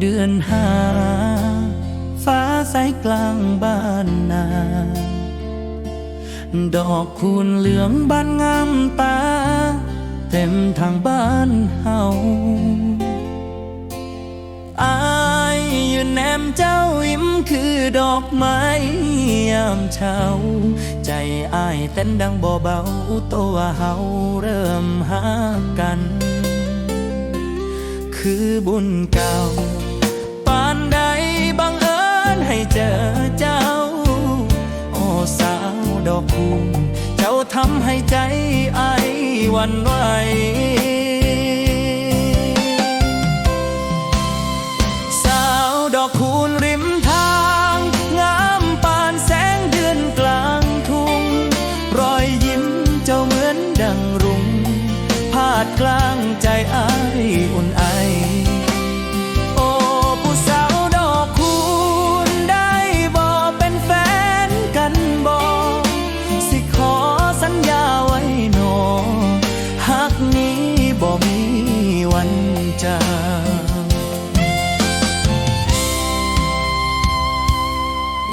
เดือนหา ฟ้าใสกลางบ้านนา ดอกคูณเหลืองบานงามตา เต็มทางบ้านเฮาอายอยู่แนมเจ้ายิ้มคือดอกไม้ยามเช้า ใจอายเต้นดังเบาๆตัวเฮาเริ่มหากัน คือบุญเก่า เจอเจ้า โอ้สาวดอกคูณเจ้าทำให้ใจไอวันไหว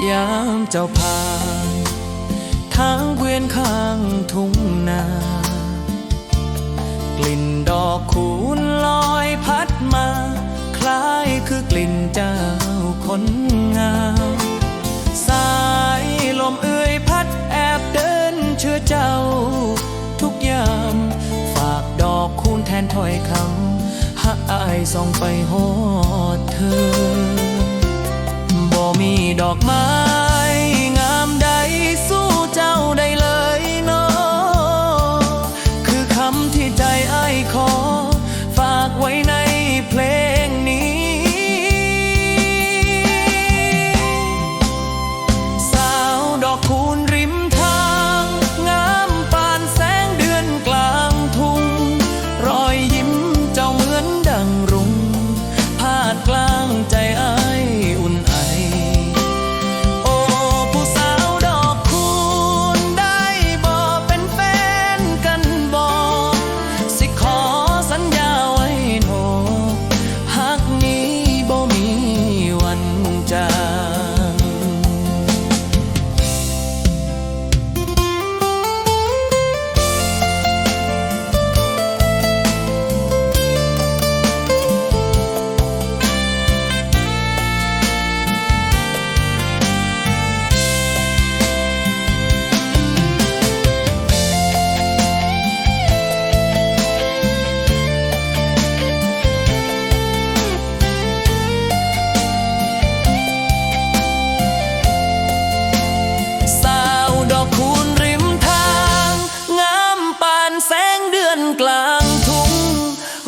ยามเจ้าผ่านทางเกวียนข้างทุ่งนา กลิ่นดอกคูณลอยพัดมา คล้ายคือกลิ่นเจ้าคนงามสายลมเอื่อยพัดแอบเดินเชื่อเจ้า ทุกยาม ฝากดอกคูณแทนถ้อยคำหากอายส่องไปหอดเธอ มีดอกไม้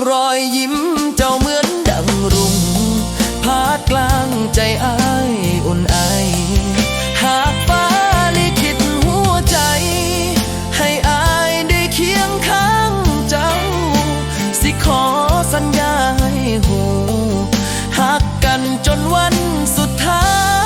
รอยยิ้มเจ้าเหมือนดังรุ่งพาดกลางใจอายอุ่นไอ หากฟ้าลิขิตหัวใจ ให้อายได้เคียงข้างเจ้า สิขอสัญญาให้หูหักกันจนวันสุดท้าย